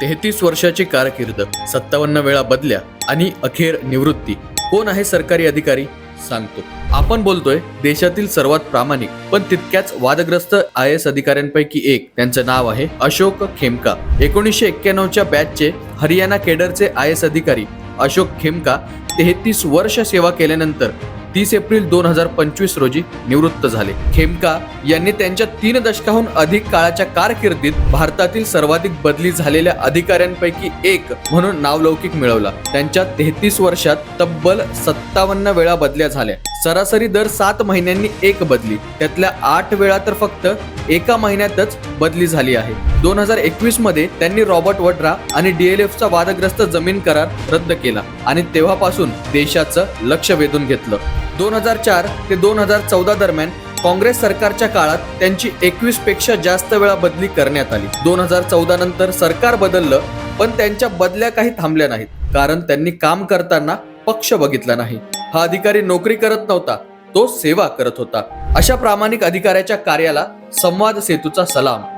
तेहतीस वर्षाची कारकीर्द सत्तावन्न वेळा बदल्या आणि अखेर निवृत्ती. कोण आहे सरकारी अधिकारी? सांगतो. आपण बोलतोय देशातील सर्वात प्रामाणिक पण तितक्याच वादग्रस्त आय एस अधिकाऱ्यांपैकी एक. त्यांचं नाव आहे अशोक खेमका. एकोणीसशे एक्क्याण्णवच्या बॅचचे हरियाणा केडरचे आय एस अधिकारी अशोक खेमका तेहतीस वर्ष सेवा केल्यानंतर तीस एप्रिल दोन हजार पंचवीस रोजी निवृत्त झाले. खेमका यांनी त्यांच्या तीन दशकाहून अधिक काळाच्या कारकिर्दीत भारतातील सर्वाधिक बदली झालेल्या अधिकाऱ्यांपैकी एक म्हणून नावलौकिक मिळवला. त्यांच्या तेहतीस वर्षात तब्बल सत्तावन्न वेळा बदल्या झाल्या. सरासरी दर सात महिन्यांनी एक बदली. त्यातल्या आठ वेळा तर फक्त एका महिन्यातच बदली झाली आहे. दोन हजार एकवीसमध्ये त्यांनी रॉबर्ट वड्रा आणि डीएलएफ चा वादग्रस्त जमीन करार रद्द केला आणि तेव्हापासून देशाचं लक्ष वेधून घेतलं. दोन हजार चार ते दोन हजार चौदा दरम्यान काँग्रेस सरकारच्या काळात त्यांची एकवीसपेक्षा जास्त वेळा बदली करण्यात आली. दोन हजार चौदा नंतर सरकार बदललं पण त्यांच्या बदल्या काही थांबल्या नाहीत कारण त्यांनी काम करताना पक्ष बघितला नाही. हा अधिकारी नोकरी करत नव्हता तो सेवा करत होता. अशा प्रामाणिक अधिकाऱ्याच्या कार्याला संवाद सेतूचा सलाम.